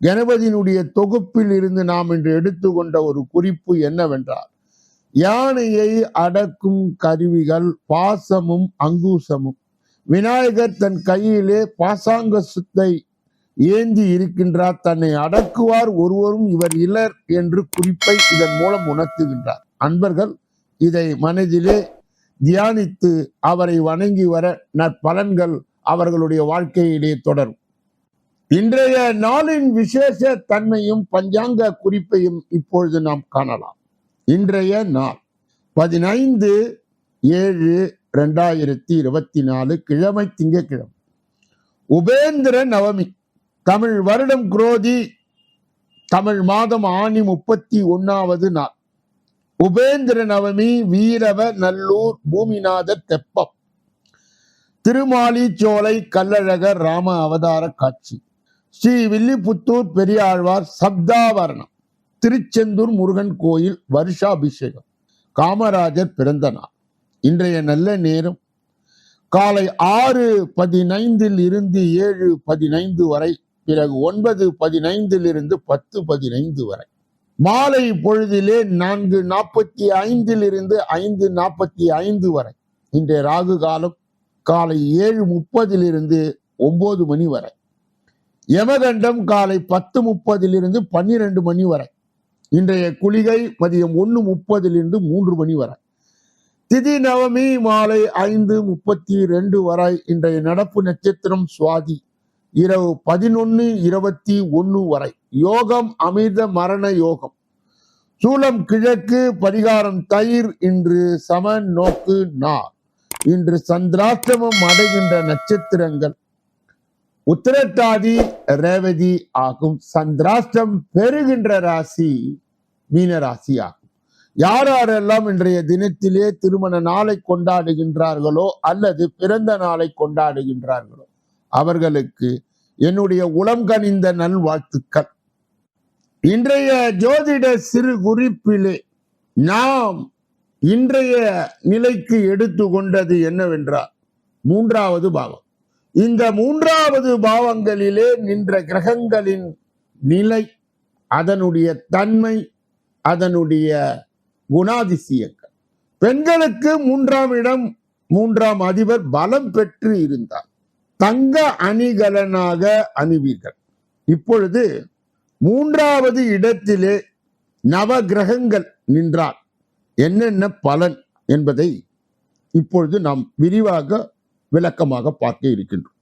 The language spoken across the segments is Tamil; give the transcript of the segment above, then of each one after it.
கணபதியினுடைய தொகுப்பில் இருந்து நாம் இன்று எடுத்துக்கொண்ட ஒரு குறிப்பு என்னவென்றால் யானையை அடக்கும் கருவிகள் பாசமும் அங்கூசமும். விநாயகர் தன் கையிலே பாசாங்க சுத்தை ஏந்தி இருக்கின்றார். தன்னை அடக்குவார் ஒருவரும் இவர் இலர் என்று குறிப்பை இதன் மூலம் உணர்த்துகின்றார். அன்பர்கள் இதை மனதிலே தியானித்து அவரை வணங்கி வர நற்பலன்கள் அவர்களுடைய வாழ்க்கையிலே தொடரும். இன்றைய நாளின் விசேஷ தன்மையும் பஞ்சாங்க குறிப்பையும் இப்பொழுது நாம் காணலாம். இன்றைய நாள் பதினைந்து ஏழு ரெண்டாயிரத்தி இருபத்தி நாலு கிழமை திங்கட்கிழமை. உபேந்திர நவமி. தமிழ் வருடம் குரோதி. தமிழ் மாதம் ஆணி முப்பத்தி ஒன்னாவது நாள். உபேந்திர நவமி வீரவ நல்லூர் பூமிநாதர் தெப்பம். திருமாலிச்சோலை கல்லழகர் ராம அவதார காட்சி. ஸ்ரீ வில்லிபுத்தூர் பெரியாழ்வார் சப்தாவரணம் திருச்செந்தூர் முருகன் கோயில் வருஷாபிஷேகம் காமராஜர் பிறந்த நாள். இன்றைய நல்ல நேரம் காலை ஆறு பதினைந்தில் இருந்து ஏழு பதினைந்து வரை பிறகு ஒன்பது பதினைந்தில் இருந்து பத்து பதினைந்து வரை. மாலை பொழுதிலே நான்கு நாற்பத்தி ஐந்தில் இருந்து ஐந்து நாற்பத்தி ஐந்து வரை. இன்றைய ராகு காலம் காலை ஏழு முப்பதிலிருந்து ஒன்பது மணி வரை. யமகண்டம் காலை பத்து முப்பதிலிருந்து பன்னிரண்டு மணி வரை. இன்றைய குளிகை மதியம் ஒன்று முப்பதிலிருந்து மூன்று மணி வரை. திதி நவமி மாலை ஐந்து முப்பத்தி ரெண்டு வரை இன்றைய நடப்பு நட்சத்திரம் சுவாதி. இரவு பதினொன்று இருபத்தி ஒன்று வரை. யோகம் அமிர்த மரண யோகம். சூளம் கிழக்கு பரிகாரம் தயிர் இன்று சம நோக்கு நார் இன்று சந்திராஷ்டமம் அடைகின்ற நட்சத்திரங்கள். உத்திரட்டாதி ரேவதி ஆகும். சந்திராஷ்டம் பெறுகின்ற ராசி மீன ராசி ஆகும் யார் யாரெல்லாம் இன்றைய தினத்திலே திருமண நாளை கொண்டாடுகின்றார்களோ அல்லது பிறந்த நாளை கொண்டாடுகின்றார்களோ அவர்களுக்கு என்னுடைய உளம் கனிந்த நல்வாழ்த்துக்கள். இன்றைய ஜோதிட சிறு குறிப்பிலே நாம் இன்றைய நிலைக்கு எடுத்துக்கொண்டது என்னவென்றால் மூன்றாவது பாவம். இந்த மூன்றாவது பாவங்களிலே நின்ற கிரகங்களின் நிலை அதனுடைய தன்மை அதனுடைய குணாதிசயங்கள். பெண்களுக்கு மூன்றாம் இடம் மூன்றாம் அதிபர் பலம் பெற்று இருந்தார். தங்க அணிகலனாக அணிவீர்கள். இப்பொழுது மூன்றாவது இடத்திலே நவ கிரகங்கள் நின்றார் என்னென்ன பலன் என்பதை இப்பொழுது நாம் விரிவாக விளக்கமாக பார்க்க இருக்கின்றோம்.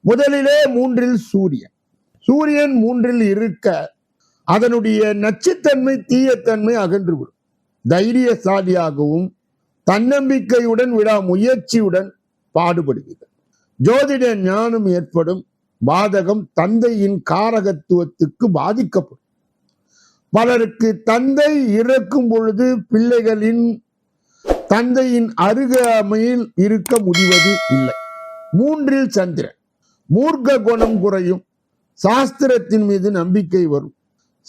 முதலிலே மூன்றில் சூரியன். சூரியன் மூன்றில் இருக்க அதனுடைய நச்சுத்தன்மை தீயத்தன்மை அகன்றுவிடும். தைரியசாலியாகவும் தன்னம்பிக்கையுடன் விடா முயற்சியுடன் பாடுபடுகிறது. ஜோதிட ஞானம் ஏற்படும் பாதகம் தந்தையின் காரகத்துவத்துக்கு பாதிக்கப்படும். பலருக்கு தந்தை இறக்கும் பொழுது பிள்ளைகளின் தந்தையின் அருகாமையில் இருக்க முடிவது இல்லை. மூன்றில் சந்திரன். மூர்க்க குணம் குறையும். சாஸ்திரத்தின் மீது நம்பிக்கை வரும்.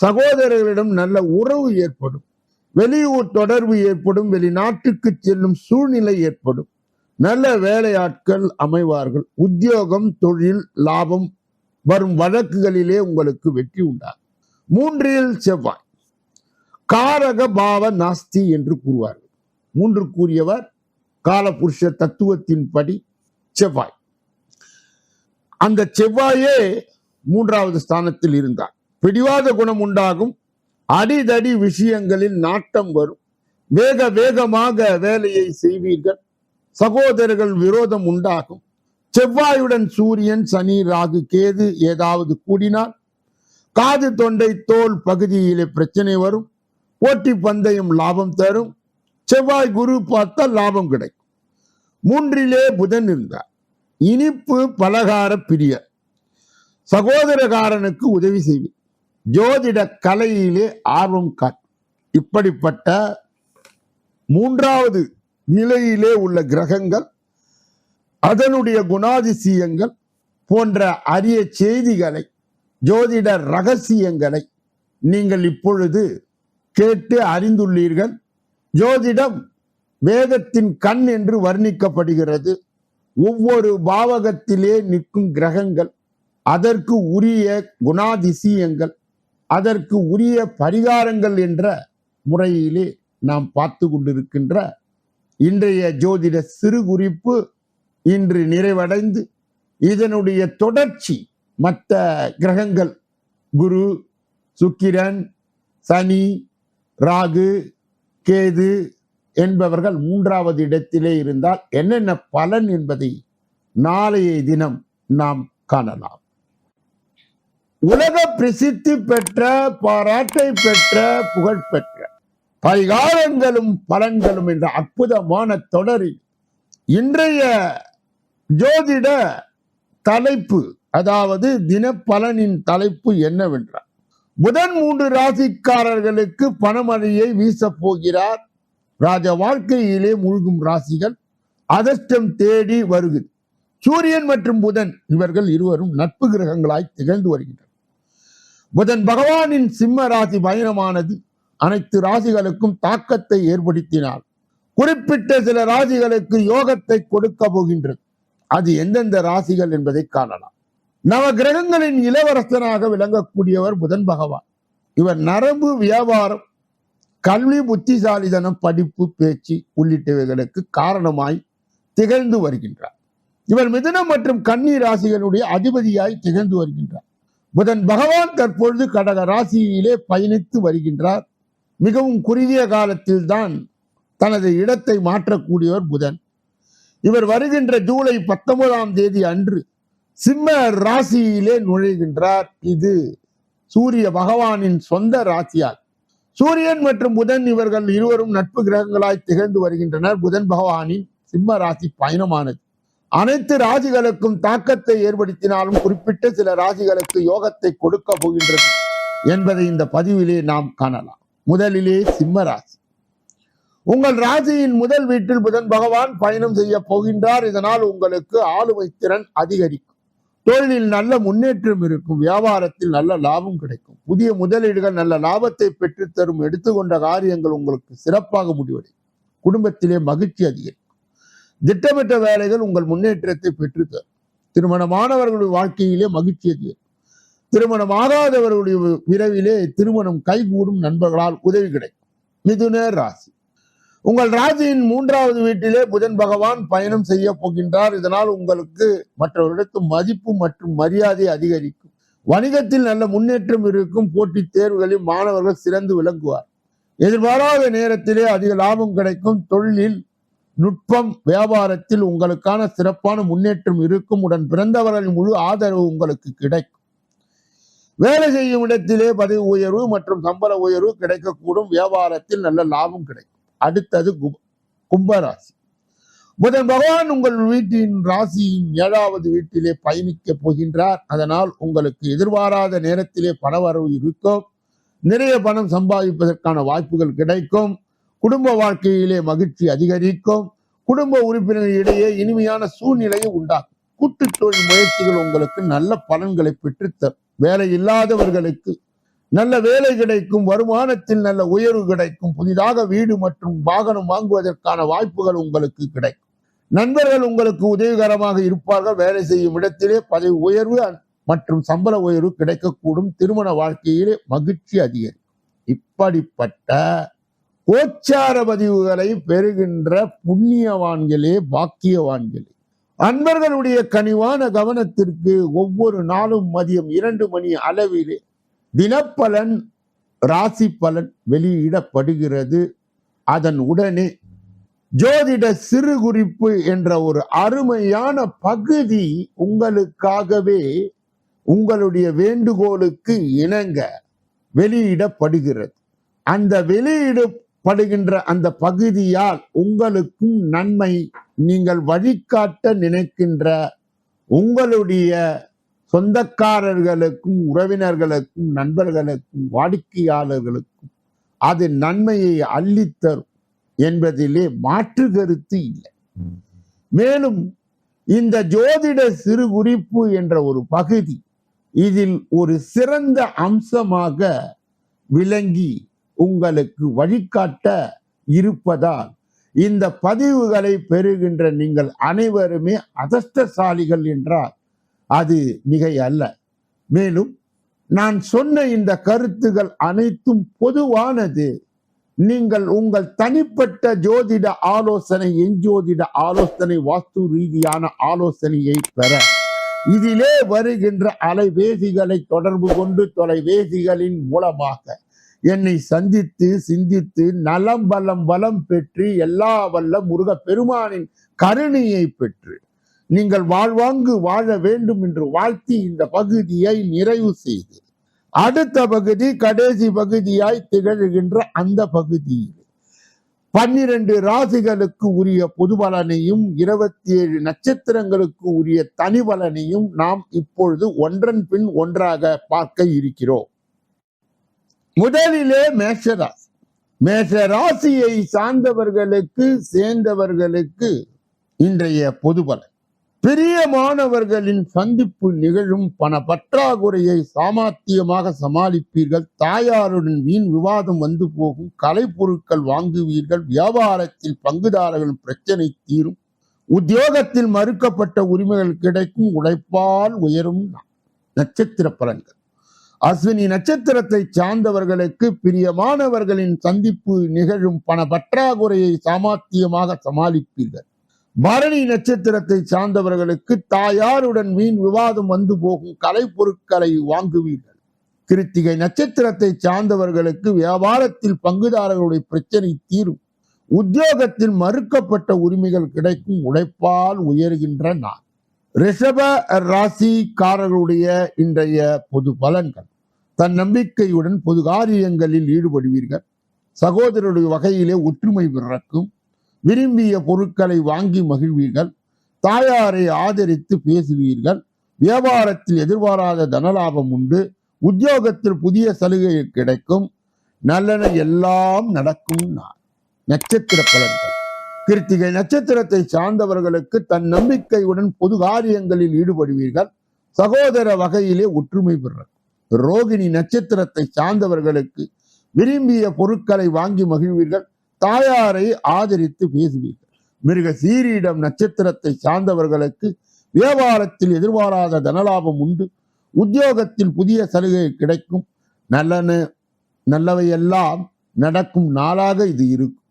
சகோதரர்களிடம் நல்ல உறவு ஏற்படும். வெளியூர் தொடர்பு ஏற்படும். வெளிநாட்டுக்கு செல்லும் சூழ்நிலை ஏற்படும். நல்ல வேலையாட்கள் அமைவார்கள். உத்தியோகம் தொழில் லாபம் வரும் வழக்குகளிலே உங்களுக்கு வெற்றி உண்டாகும். மூன்றில் செவ்வாய். காரக பாவ நாஸ்தி என்று கூறுவார்கள். மூன்று கூறியவர் காலபுருஷ தத்துவத்தின்படி செவ்வாய். அந்த செவ்வாயே மூன்றாவது ஸ்தானத்தில் இருந்தார். பிடிவாத குணம் உண்டாகும். அடிதடி விஷயங்களில் நாட்டம் வரும். வேக வேகமாக வேலையை செய்வீர்கள். சகோதரர்கள் விரோதம் உண்டாகும். செவ்வாயுடன் சூரியன் சனி ராகு கேது ஏதாவது கூடினால் காது தொண்டை தோல் பகுதியிலே பிரச்சனை வரும். போட்டி பந்தயம் லாபம் தரும். செவ்வாய் குரு பார்த்தால் லாபம் கிடைக்கும். மூன்றிலே புதன் இருந்தார். இனிப்பு பலகார பிரியர் சகோதரகாரனுக்கு உதவி செய்வேன் ஜோதிட கலையிலே ஆர்வம் காட்டும் இப்படிப்பட்ட மூன்றாவது நிலையிலே உள்ள கிரகங்கள் அதனுடைய குணாதிசயங்கள் போன்ற அரிய செய்திகளை ஜோதிட ரகசியங்களை நீங்கள் இப்பொழுது கேட்டு அறிந்துள்ளீர்கள். ஜோதிடம் வேதத்தின் கண் என்று வர்ணிக்கப்படுகிறது. ஒவ்வொரு பாவகத்திலே நிற்கும் கிரகங்கள் அதற்கு உரிய குணாதிசயங்கள் அதற்கு உரிய பரிகாரங்கள் என்ற முறையிலே நாம் பார்த்து கொண்டிருக்கின்ற இன்றைய ஜோதிட சிறு குறிப்பு இன்று நிறைவடைந்து இதனுடைய தொடர்ச்சி மற்ற கிரகங்கள் குரு சுக்கிரன் சனி ராகு கேது என்பவர்கள் மூன்றாவது இடத்திலே இருந்தால் என்னென்ன பலன் என்பதை நாளைய தினம் நாம் காணலாம். உலக பிரசித்தி பெற்ற பாராட்டை பெற்ற புகழ் பெற்ற பரிகாரங்களும் பலன்களும் என்ற அற்புதமான தொடரில் இன்றைய ஜோதிட தலைப்பு அதாவது தினப்பலனின் தலைப்பு என்னவென்றால் புதன் மூன்று ராசிக்காரர்களுக்கு பணமழையை வீசப் போகிறார் ராஜ வாழ்க்கையிலே மூழ்கும் ராசிகள் அதிர்ஷ்டம் தேடி வருகிறது சூரியன் மற்றும் புதன் இவர்கள் இருவரும் நட்பு கிரகங்களாய் திகழ்ந்து வருகின்றனர். புதன் பகவானின் சிம்ம ராசி பயணமானது அனைத்து ராசிகளுக்கும் தாக்கத்தை ஏற்படுத்தினால் குறிப்பிட்ட சில ராசிகளுக்கு யோகத்தை கொடுக்க போகின்றது. அது எந்தெந்த ராசிகள் என்பதை காணலாம். நவ கிரகங்களின் இளவரசனாக விளங்கக்கூடியவர் புதன் பகவான். இவர் நரம்பு வியாபாரம் கல்வி புத்திசாலிதனம் படிப்பு பேச்சு உள்ளிட்டவைகளுக்கு காரணமாய் திகழ்ந்து வருகின்றார். இவர் மிதுனம் மற்றும் கன்னி ராசிகளுடைய அதிபதியாய் திகழ்ந்து வருகின்றார். புதன் பகவான் தற்பொழுது கடக ராசியிலே பயணித்து வருகின்றார். மிகவும் குறுகிய காலத்தில் தான் தனது இடத்தை மாற்றக்கூடியவர் புதன். இவர் வருகின்ற ஜூலை பத்தொன்பதாம் தேதி அன்று சிம்ம ராசியிலே நுழைகின்றார் இது சூரிய பகவானின் சொந்த ராசியால். சூரியன் மற்றும் புதன் இவர்கள் இருவரும் நட்பு கிரகங்களாய் திகழ்ந்து வருகின்றனர். புதன் பகவானின் சிம்ம ராசி பயணமானது. அனைத்து ராசிகளுக்கும் தாக்கத்தை ஏற்படுத்தினாலும் குறிப்பிட்ட சில ராசிகளுக்கு யோகத்தை கொடுக்க போகின்றது என்பதை இந்த பதிவிலே நாம் காணலாம். முதலிலே சிம்ம ராசி. உங்கள் ராசியின் முதல் வீட்டில் புதன் பகவான் பயணம் செய்ய போகின்றார். இதனால் உங்களுக்கு ஆளுமை திறன் அதிகரிக்கும். தொழிலில் நல்ல முன்னேற்றம் இருக்கும் வியாபாரத்தில் நல்ல லாபம் கிடைக்கும். புதிய முதலீடுகள் நல்ல லாபத்தை பெற்றுத்தரும் எடுத்துக்கொண்ட காரியங்கள் உங்களுக்கு சிறப்பாக முடிவடையும். குடும்பத்திலே மகிழ்ச்சி அதிகரிக்கும். திட்டமிட்ட வேலைகள் உங்கள் முன்னேற்றத்தை பெற்றுத்தரும். திருமணமானவர்களுடைய வாழ்க்கையிலே மகிழ்ச்சி அதிகரிக்கும். திருமணம் ஆகாதவர்களுடைய விரைவிலே திருமணம் கைகூடும் நண்பர்களால் உதவி கிடைக்கும். மிதுன ராசி. உங்கள் ராசியின் மூன்றாவது வீட்டிலே புதன் பகவான் பயணம் செய்ய போகின்றார். இதனால் உங்களுக்கு மற்றவர்களுக்கு மதிப்பு மற்றும் மரியாதை அதிகரிக்கும். வணிகத்தில் நல்ல முன்னேற்றம் இருக்கும். போட்டித் தேர்வுகளில் மாணவர்கள் சிறந்து விளங்குவார். எதிர்பாராத நேரத்திலே அதிக லாபம் கிடைக்கும். தொழிலில் நுட்பம் வியாபாரத்தில் உங்களுக்கான சிறப்பான முன்னேற்றம் இருக்கும். உடன் பிறந்தவர்களின் முழு ஆதரவு உங்களுக்கு கிடைக்கும். வேலை செய்யும் இடத்திலே பதவி உயர்வு மற்றும் சம்பள உயர்வு கிடைக்கக்கூடும். வியாபாரத்தில் நல்ல லாபம் கிடைக்கும். அடுத்தது கும்ப கும்பராசி. புதன் பகவான் உங்கள் வீட்டின் ராசியின் ஏழாவது வீட்டிலே பயணிக்க போகின்றார். அதனால் உங்களுக்கு எதிர்பாராத நேரத்திலே பணவரவு இருக்கும். நிறைய பணம் சம்பாதிப்பதற்கான வாய்ப்புகள் கிடைக்கும். குடும்ப வாழ்க்கையிலே மகிழ்ச்சி அதிகரிக்கும். குடும்ப உறுப்பினர்களிடையே இனிமையான சூழ்நிலையை உண்டாக்கும். கூட்டுத் தொழில் முயற்சிகள் உங்களுக்கு நல்ல பலன்களை பெற்றுத்தரும். வேலை இல்லாதவர்களுக்கு நல்ல வேலை கிடைக்கும் வருமானத்தில் நல்ல உயர்வு கிடைக்கும் புதிதாக வீடு மற்றும் வாகனம் வாங்குவதற்கான வாய்ப்புகள் உங்களுக்கு கிடைக்கும். நண்பர்கள் உங்களுக்கு உதவிகரமாக இருப்பார்கள் வேலை செய்யும் இடத்திலே பதவி உயர்வு மற்றும் சம்பள உயர்வு கிடைக்கக்கூடும். திருமண வாழ்க்கையிலே மகிழ்ச்சி அதிகரிக்கும். இப்படிப்பட்ட கோச்சார பதிவுகளை பெறுகின்ற புண்ணியவான்களே பாக்கியவான்களே. அன்பர்களுடைய கனிவான கவனத்திற்கு ஒவ்வொரு நாளும் மதியம் இரண்டு மணி அளவிலே தினப்பலன் ராசி பலன் வெளியிடப்படுகிறது. அதன் உடனே ஜோதிட சிறு குறிப்பு என்ற ஒரு அருமையான பகுதி உங்களுக்காகவே உங்களுடைய வேண்டுகோளுக்கு இணங்க வெளியிடப்படுகிறது. அந்த வெளியிடப்படுகின்ற அந்த பகுதியால் உங்களுக்கும் நன்மை நீங்கள் வழிகாட்ட நினைக்கின்ற உங்களுடைய சொந்தக்காரர்களுக்கும் உறவினர்களுக்கும் நண்பர்களுக்கும் வாடிக்கையாளர்களுக்கும் அது நன்மையை அள்ளித்தரும் என்பதிலே மாற்று கருத்து இல்லை. மேலும் இந்த ஜோதிட சிறு குறிப்பு என்ற ஒரு பகுதி இதில் ஒரு சிறந்த அம்சமாக விளங்கி உங்களுக்கு வழிகாட்ட இருப்பதால் இந்த பதிவுகளை பெறுகின்ற நீங்கள் அனைவருமே அதிர்ஷ்டசாலிகள் என்றால் அது மிகை அல்ல மேலும் நான் சொன்ன இந்த கருத்துகள் அனைத்தும் பொதுவானது. நீங்கள் உங்கள் தனிப்பட்ட ஜோதிட ஆலோசனை எஞ்சோதிட ஆலோசனை வாஸ்து ரீதியான ஆலோசனையை பெற. இதிலே வருகின்ற அலைபேசிகளை தொடர்பு கொண்டு தொலைபேசிகளின் மூலமாக என்னை சந்தித்து சிந்தித்து நலம் வலம் வளம் பெற்று எல்லா வல்ல முருக பெருமானின் கருணையை பெற்று. நீங்கள் வாழ்வாங்கு வாழ வேண்டும் என்று வாழ்த்தி இந்த பகுதியை நிறைவு செய்து அடுத்த பகுதி கடைசி பகுதியாய் திகழ்கின்ற அந்த பகுதியில் பன்னிரண்டு ராசிகளுக்கு உரிய பொது பலனையும் இருபத்தி ஏழு நட்சத்திரங்களுக்கு உரிய தனி பலனையும் நாம் இப்பொழுது ஒன்றன் பின் ஒன்றாக பார்க்க இருக்கிறோம். முதலிலே மேஷராசி மேஷ ராசியை சார்ந்தவர்களுக்கு சேர்ந்தவர்களுக்கு இன்றைய பொது பலன். பெரிய மாணவர்களின் சந்திப்பு நிகழும் பண பற்றாக்குறையை சாமர்த்தியமாக சமாளிப்பீர்கள். தாயாருடன் வீண் விவாதம் வந்து போகும். கலைப்பொருட்கள் வாங்குவீர்கள். வியாபாரத்தில் பங்குதாரர்களின் பிரச்சனை தீரும். உத்தியோகத்தில் மறுக்கப்பட்ட உரிமைகள் கிடைக்கும். உழைப்பால் உயரும் நட்சத்திர பலன்கள். அஸ்வினி நட்சத்திரத்தை சார்ந்தவர்களுக்கு பிரியமானவர்களின் சந்திப்பு நிகழும் பண பற்றாக்குறையை சாமர்த்தியமாக சமாளிப்பீர்கள். பரணி நட்சத்திரத்தை சார்ந்தவர்களுக்கு தாயாருடன் மீன் விவாதம் வந்து போகும் கலைப்பொருட்களை வாங்குவீர்கள். கிருத்திகை நட்சத்திரத்தை சார்ந்தவர்களுக்கு வியாபாரத்தில் பங்குதாரர்களுடைய பிரச்சனை தீரும். உத்தியோகத்தில் மறுக்கப்பட்ட உரிமைகள் கிடைக்கும் உழைப்பால் உயர்கின்ற நான் ரிஷப ராசிக்காரர்களுடைய இன்றைய பொது பலன்கள். தன் நம்பிக்கையுடன் பொது காரியங்களில் ஈடுபடுவீர்கள். சகோதரருடைய வகையிலே ஒற்றுமை பிறக்கும். விரும்பிய பொருட்களை வாங்கி மகிழ்வீர்கள். தாயாரை ஆதரித்து பேசுவீர்கள். வியாபாரத்தில் எதிர்பாராத தனலாபம் உண்டு. உத்தியோகத்தில் புதிய சலுகை கிடைக்கும். நல்லன எல்லாம் நடக்கும் நான். நட்சத்திர பலன்கள். கிருத்திகை நட்சத்திரத்தை சார்ந்தவர்களுக்கு தன் நம்பிக்கையுடன் பொது காரியங்களில் ஈடுபடுவீர்கள். சகோதர வகையிலே ஒற்றுமை பெறும் ரோகிணி நட்சத்திரத்தை சார்ந்தவர்களுக்கு விரும்பிய பொருட்களை வாங்கி மகிழ்வீர்கள். தாயாரை ஆதரித்து பேசுவீர்கள். மிருக சீரியிடம் நட்சத்திரத்தை சார்ந்தவர்களுக்கு வியாபாரத்தில் எதிர்பாராத தனலாபம் உண்டு. உத்தியோகத்தில் புதிய சலுகை கிடைக்கும். நல்லன நல்லவையெல்லாம் நடக்கும் நாளாக இது இருக்கும்.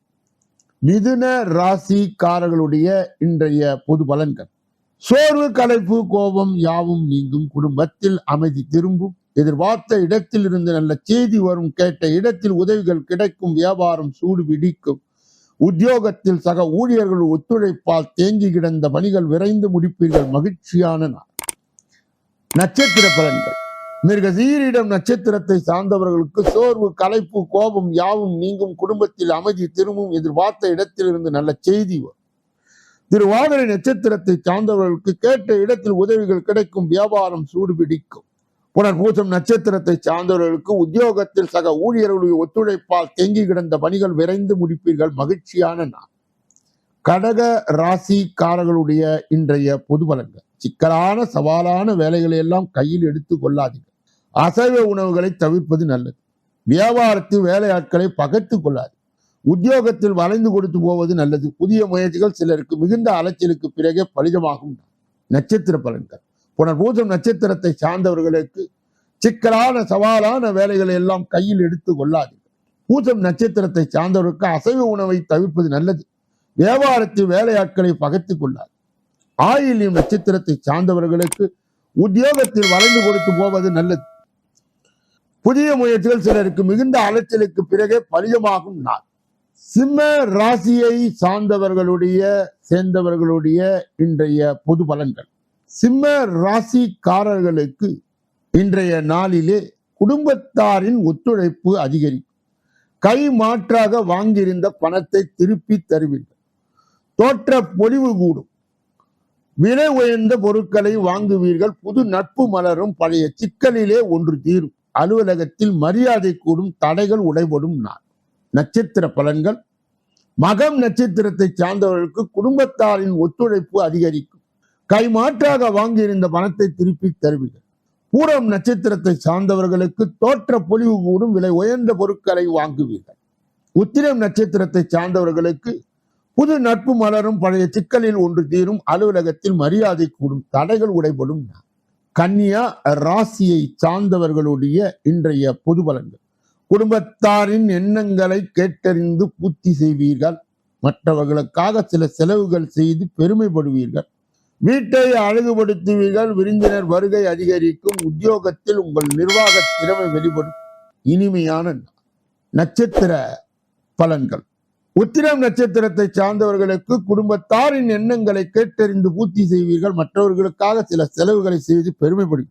மிதுன ராசிக்காரர்களுடைய இன்றைய பொது பலன்கள். சோர்வு கலைப்பு கோபம் யாவும் நீங்கும். குடும்பத்தில் அமைதி திரும்பும். எதிர்பார்த்த இடத்தில் இருந்து நல்ல செய்தி வரும் கேட்ட இடத்தில் உதவிகள் கிடைக்கும் வியாபாரம் சூடு பிடிக்கும். உத்தியோகத்தில் சக ஊழியர்கள் ஒத்துழைப்பால் தேங்கி கிடந்த பணிகள் விரைந்து முடிப்பீர்கள் மகிழ்ச்சியான நாள். நட்சத்திர பலன்கள். மிருகசீரிடம் நட்சத்திரத்தை சார்ந்தவர்களுக்கு சோர்வு கலைப்பு கோபம் யாவும் நீங்கும். குடும்பத்தில் அமைதி திரும்பும் எதிர்பார்த்த இடத்திலிருந்து நல்ல செய்தி வரும். திருவாதிரை நட்சத்திரத்தை சார்ந்தவர்களுக்கு கேட்ட இடத்தில் உதவிகள் கிடைக்கும் வியாபாரம் சூடு பிடிக்கும். புனர்பூசம் நட்சத்திரத்தை சார்ந்தவர்களுக்கு உத்தியோகத்தில் சக ஊழியர்களுடைய ஒத்துழைப்பால் தேங்கி கிடந்த பணிகள் விரைந்து முடிப்பீர்கள். மகிழ்ச்சியான நாள். கடக ராசிக்காரர்களுடைய இன்றைய பொது பலன்கள். சிக்கலான சவாலான வேலைகளை எல்லாம் கையில் எடுத்து கொள்ளாதீர்கள். அசைவ உணவுகளை தவிர்ப்பது நல்லது. வியாபாரத்தில் வேலையாட்களை பகைத்து கொள்ளாது உத்தியோகத்தில் வளைந்து கொடுத்து போவது நல்லது. புதிய முயற்சிகள் சிலருக்கு மிகுந்த அலைச்சலுக்கு பிறகே பலிதமாகும். நட்சத்திர பலன்கள். புனர்பூசம் நட்சத்திரத்தை சார்ந்தவர்களுக்கு சிக்கலான சவாலான வேலைகளை எல்லாம் கையில் எடுத்து கொள்ளாதீர்கள். பூசம் நட்சத்திரத்தை சார்ந்தவர்களுக்கு அசைவ உணவை தவிர்ப்பது நல்லது. வியாபாரத்தில் வேலையாட்களை பகத்து கொள்ளாது ஆயிலியம் நட்சத்திரத்தை சார்ந்தவர்களுக்கு உத்தியோகத்தில் வளைந்து கொடுத்து போவது நல்லது. புதிய முயற்சிகள் சிலருக்கு மிகுந்த அலைச்சலுக்கு பிறகே பலிதமாகும் நாள். சிம்ம ராசியை சார்ந்தவர்களுடைய சேர்ந்தவர்களுடைய இன்றைய பொது பலன்கள். சிம்ம ராசிக்காரர்களுக்கு இன்றைய நாளிலே குடும்பத்தாரின் ஒத்துழைப்பு அதிகரிக்கும். கை மாற்றாக வாங்கியிருந்த பணத்தை திருப்பி தருவீர்கள். தோற்ற பொலிவு கூடும். விலை உயர்ந்த பொருட்களை வாங்குவீர்கள். புது நட்பு மலரும். பழைய சிக்கலிலே ஒன்று தீரும். அலுவலகத்தில் மரியாதை கூடும். தடைகள் உடைபடும் நாள். நட்சத்திர பலன்கள். மகம் நட்சத்திரத்தை சார்ந்தவர்களுக்கு குடும்பத்தாரின் ஒத்துழைப்பு அதிகரிக்கும். கை மாற்றாக வாங்கியிருந்த பணத்தை திருப்பி தருவீர்கள் பூரம் நட்சத்திரத்தை சார்ந்தவர்களுக்கு தோற்ற பொலிவு கூடும் விலை உயர்ந்த பொருட்களை வாங்குவீர்கள். உத்திரம் நட்சத்திரத்தை சார்ந்தவர்களுக்கு புது நட்பு மலரும் பழைய சிக்கலில் ஒன்று தீரும் அலுவலகத்தில் மரியாதை கூடும் தடைகள் உடைபடும் கன்னியா ராசியை சார்ந்தவர்களுடைய இன்றைய பொது பலன்கள். குடும்பத்தாரின் எண்ணங்களை கேட்டறிந்து பூர்த்தி செய்வீர்கள். மற்றவர்களுக்காக சில செலவுகள் செய்து பெருமைப்படுவீர்கள். வீட்டை அழகுபடுத்துவீர்கள் விருந்தினர் வருகை அதிகரிக்கும் உத்தியோகத்தில் உங்கள் நிர்வாக திறமை வெளிப்படும். இனிமையான நாள். நட்சத்திர பலன்கள். உத்திரம் நட்சத்திரத்தை சார்ந்தவர்களுக்கு குடும்பத்தாரின் எண்ணங்களை கேட்டறிந்து பூர்த்தி செய்வீர்கள். மற்றவர்களுக்காக சில செலவுகளை செய்து பெருமைப்படும்.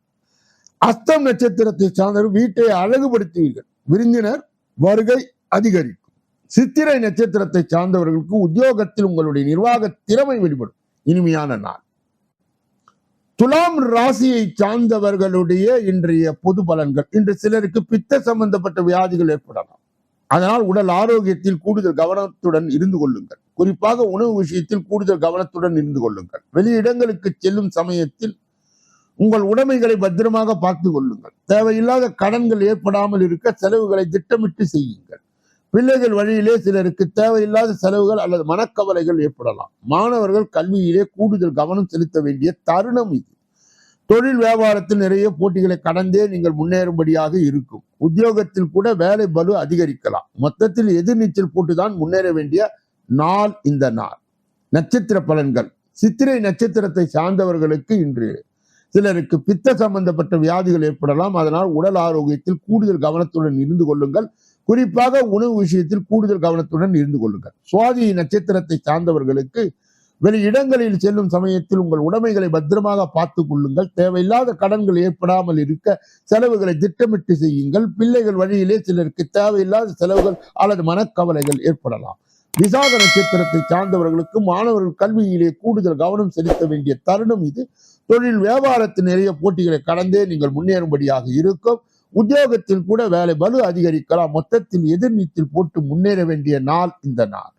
அஸ்தம் நட்சத்திரத்தை சார்ந்தவர் வீட்டை அழகுபடுத்துவீர்கள். விருந்தினர் வருகை அதிகரிக்கும். சித்திரை நட்சத்திரத்தை சார்ந்தவர்களுக்கு உத்தியோகத்தில் உங்களுடைய நிர்வாக திறமை வெளிப்படும். இனிமையான நாள். துலாம் ராசியை சார்ந்தவர்களுடைய இன்றைய பொது பலன்கள். இன்று சிலருக்கு பித்த சம்பந்தப்பட்ட வியாதிகள் ஏற்படலாம். அதனால் உடல் ஆரோக்கியத்தில் கூடுதல் கவனத்துடன் இருந்து கொள்ளுங்கள். குறிப்பாக உணவு விஷயத்தில் கூடுதல் கவனத்துடன் இருந்து கொள்ளுங்கள். வெளியிடங்களுக்கு செல்லும் சமயத்தில் உங்கள் உடைமைகளை பத்திரமாக பார்த்து கொள்ளுங்கள். தேவையில்லாத கடன்கள் ஏற்படாமல் இருக்க செலவுகளை திட்டமிட்டு செய்யுங்கள். பிள்ளைகள் வழியிலே சிலருக்கு தேவையில்லாத செலவுகள் அல்லது மனக்கவலைகள் ஏற்படலாம். மாணவர்கள் கல்வியிலே கூடுதல் கவனம் செலுத்த வேண்டிய தருணம் இது. தொழில் வியாபாரத்தில் நிறைய போட்டிகளை கடந்தே நீங்கள் முன்னேறும்படியாக இருக்கும். உத்தியோகத்தில் கூட வேலை பலு அதிகரிக்கலாம். மொத்தத்தில் எதிர்நீச்சல் போட்டுதான் முன்னேற வேண்டிய நாள் இந்த நாள். நட்சத்திர பலன்கள். சித்திரை நட்சத்திரத்தை சார்ந்தவர்களுக்கு இன்று சிலருக்கு பித்த சம்பந்தப்பட்ட வியாதிகள் ஏற்படலாம். அதனால் உடல் ஆரோக்கியத்தில் கூடுதல் கவனத்துடன் இருந்து கொள்ளுங்கள். குறிப்பாக உணவு விஷயத்தில் கூடுதல் கவனத்துடன் இருந்து கொள்ளுங்கள். சுவாதி நட்சத்திரத்தை சார்ந்தவர்களுக்கு வெளி இடங்களில் செல்லும் சமயத்தில் உங்கள் உடைமைகளை பத்திரமாக பார்த்துக் கொள்ளுங்கள். தேவையில்லாத கடன்கள் ஏற்படாமல் இருக்க செலவுகளை திட்டமிட்டு செய்யுங்கள். பிள்ளைகள் வழியிலே சிலருக்கு தேவையில்லாத செலவுகள் அல்லது மனக்கவலைகள் ஏற்படலாம். விசாக நட்சத்திரத்தை சார்ந்தவர்களுக்கு மாணவர்கள் கல்வியிலே கூடுதல் கவனம் செலுத்த வேண்டிய தருணம் இது. தொழில் வியாபாரத்தில் நிறைய போட்டிகளை கடந்தே நீங்கள் முன்னேறும்படியாக இருக்கும். உத்தியோகத்தில் கூட வேலை வலு அதிகரிக்கலாம். மொத்தத்தில் எதிர்நீச்சல் போட்டு முன்னேற வேண்டிய நாள் இந்த நாள்.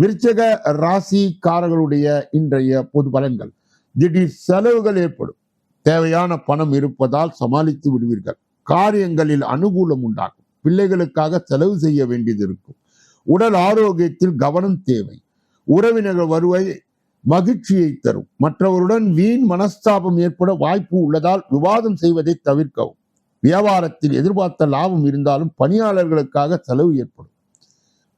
விருச்சக ராசிக்காரர்களுடைய இன்றைய பொது பலன்கள். திடீர் செலவுகள் ஏற்படும். தேவையான பணம் இருப்பதால் சமாளித்து விடுவீர்கள். காரியங்களில் அனுகூலம் உண்டாகும். பிள்ளைகளுக்காக செலவு செய்ய வேண்டியது இருக்கும். உடல் ஆரோக்கியத்தில் கவனம் தேவை. உறவினர்கள் வருவை மகிழ்ச்சியை தரும். மற்றவருடன் வீண் மனஸ்தாபம் ஏற்பட வாய்ப்பு உள்ளதால் விவாதம் செய்வதை தவிர்க்கவும். வியாபாரத்தில் எதிர்பார்த்த லாபம் இருந்தாலும் பணியாளர்களுக்காக செலவு ஏற்படும்.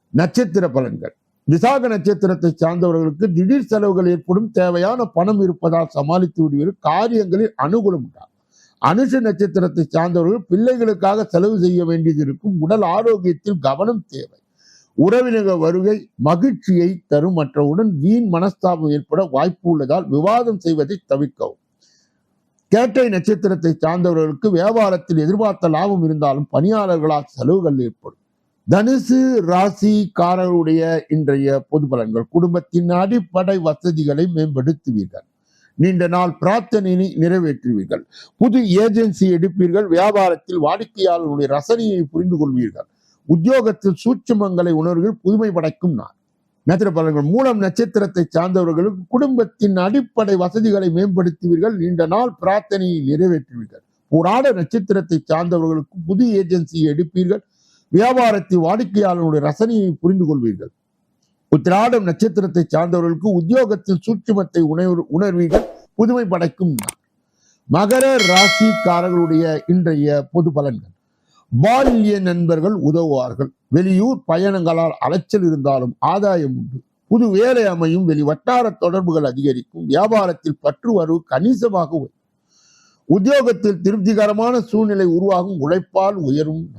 நட்சத்திர பலன்கள். விசாக நட்சத்திரத்தை சார்ந்தவர்களுக்கு திடீர் செலவுகள் ஏற்படும். தேவையான பணம் இருப்பதால் சமாளித்து விடுவீர்கள் காரியங்களில் அனுகூலம் உண்டாகும். அனுஷ நட்சத்திரத்தை சார்ந்தவர்கள் பிள்ளைகளுக்காக செலவு செய்ய வேண்டியது இருக்கும். உடல் ஆரோக்கியத்தில் கவனம் தேவை. உறவினர்கள் வருகை மகிழ்ச்சியை தரும். மற்றவுடன் வீண் மனஸ்தாபம் ஏற்பட வாய்ப்பு உள்ளதால் விவாதம் செய்வதை தவிர்க்கவும். கேட்டை நட்சத்திரத்தை சார்ந்தவர்களுக்கு வியாபாரத்தில் எதிர்பார்த்த லாபம் இருந்தாலும் பணியாளர்களால் செலவுகள் ஏற்படும். தனுசு ராசிக்காரருடைய இன்றைய பொது பலன்கள். குடும்பத்தின் அடிப்படை வசதிகளை மேம்படுத்துவீர்கள். நீண்ட நாள் பிரார்த்தனையை நிறைவேற்றுவீர்கள். புது ஏஜென்சி எடுப்பீர்கள். வியாபாரத்தில் வாடிக்கையாளர்களுடைய ரசனையை புரிந்து கொள்வீர்கள் உத்தியோகத்தில் சூட்சுமங்களை உணர்வுகள் புதுமை படைக்கும் நாள். நட்சத்திர பலன்கள் மூலம் நட்சத்திரத்தை சார்ந்தவர்களுக்கு குடும்பத்தின் அடிப்படை வசதிகளை மேம்படுத்துவீர்கள். நீண்ட நாள் பிரார்த்தனையை நிறைவேற்றுவீர்கள். போராட நட்சத்திரத்தை சார்ந்தவர்களுக்கு புது ஏஜென்சியை எடுப்பீர்கள். வியாபாரத்தை வாடிக்கையாளர்களுடைய ரசனையை புரிந்து கொள்வீர்கள் உத்திராடம் நட்சத்திரத்தை சார்ந்தவர்களுக்கு உத்தியோகத்தில் சூட்சுமத்தை உணர் உணர்வீர்கள். புதுமை படைக்கும் மகர ராசிக்காரர்களுடைய இன்றைய பொது பலன்கள். பால்ய நண்பர்கள் உதவுவார்கள். வெளியூர் பயணங்களால் அலைச்சல் இருந்தாலும் ஆதாயம் உண்டு. புது வேலை அமையும் வெளி வட்டார தொடர்புகள் அதிகரிக்கும் வியாபாரத்தில் பற்று வரவு கணிசமாக உத்தியோகத்தில் திருப்திகரமான சூழ்நிலை உருவாகும் உழைப்பால் உயரும்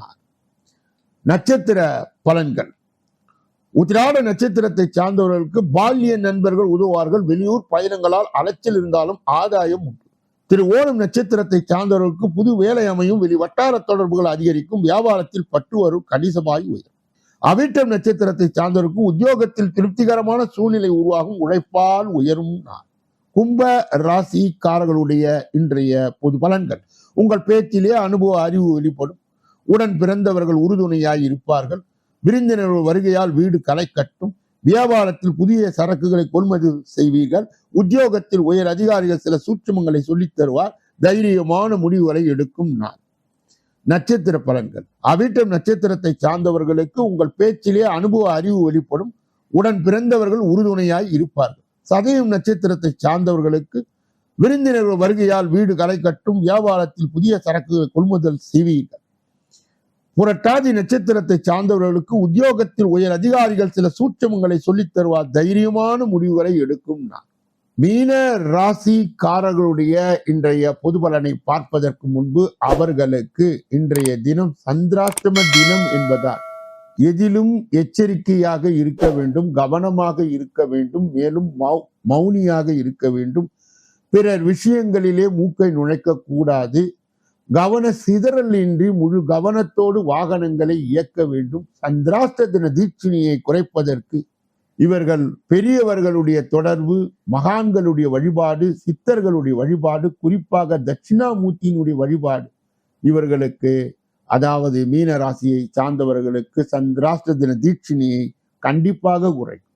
நட்சத்திர பலன்கள். உத்திராட நட்சத்திரத்தை சார்ந்தவர்களுக்கு பால்ய நண்பர்கள் உதவுவார்கள். வெளியூர் பயணங்களால் அலைச்சல் இருந்தாலும் ஆதாயம் உண்டு. திரு ஓணம் நட்சத்திரத்தை சார்ந்தவர்களுக்கு புது வேலை அமையும். வெளி வட்டார தொடர்புகள் அதிகரிக்கும். வியாபாரத்தில் பட்டு வரும். கணிசமாய் உயரும். அவிட்டம் நட்சத்திரத்தை சார்ந்தவருக்கு உத்தியோகத்தில் திருப்திகரமான சூழ்நிலை உருவாகும். உழைப்பால் உயரும் நான் கும்ப ராசிக்காரர்களுடைய இன்றைய பொது பலன்கள். உங்கள் பேச்சிலே அனுபவ அறிவு வெளிப்படும். உடன் பிறந்தவர்கள் உறுதுணையாய் இருப்பார்கள். விருந்தினர்கள் வருகையால் வீடு களை கட்டும். வியாபாரத்தில் புதிய சரக்குகளை கொள்முதல் செய்வீர்கள். உத்தியோகத்தில் உயர் அதிகாரிகள் சில சூட்சமங்களை சொல்லித் தருவார். தைரியமான முடிவுகளை எடுக்கும் நான் நட்சத்திர பலன்கள். அவிட்டம் நட்சத்திரத்தை சார்ந்தவர்களுக்கு உங்கள் பேச்சிலே அனுபவ அறிவு வெளிப்படும். உடன் பிறந்தவர்கள் உறுதுணையாய் இருப்பார்கள். சதயம் நட்சத்திரத்தை சார்ந்தவர்களுக்கு விருந்தினர்கள் வருகையால் வீடு களை கட்டும். வியாபாரத்தில் புதிய சரக்குகளை கொள்முதல் செய்வீர்கள். புரட்டாதி நட்சத்திரத்தை சார்ந்தவர்களுக்கு உத்தியோகத்தில் உயர் அதிகாரிகள் சில சூட்சமங்களை சொல்லித் தருவார். தைரியமான முடிவுகளை எடுக்கும் நான் மீன ராசிக்காரர்களுடைய இன்றைய பொது பலனை பார்ப்பதற்கு முன்பு அவர்களுக்கு இன்றைய தினம் சந்திராஷ்டம தினம் என்பதால் எதிலும் எச்சரிக்கையாக இருக்க வேண்டும் கவனமாக இருக்க வேண்டும் மேலும் மௌ- மௌனியாக இருக்க வேண்டும். பிறர் விஷயங்களிலே மூக்கை நுழைக்க கூடாது. கவன சிதறலின்றி முழு கவனத்தோடு வாகனங்களை இயக்க வேண்டும். சந்திராஷ்ட தின தீட்சிணியை குறைப்பதற்கு இவர்கள் பெரியவர்களுடைய தொடர்பு மகான்களுடைய வழிபாடு சித்தர்களுடைய வழிபாடு குறிப்பாக தட்சிணாமூர்த்தியினுடைய வழிபாடு. இவர்களுக்கு அதாவது மீன ராசியை சார்ந்தவர்களுக்கு சந்திராஷ்ட தின தீட்சிணியை கண்டிப்பாக குறைக்கும்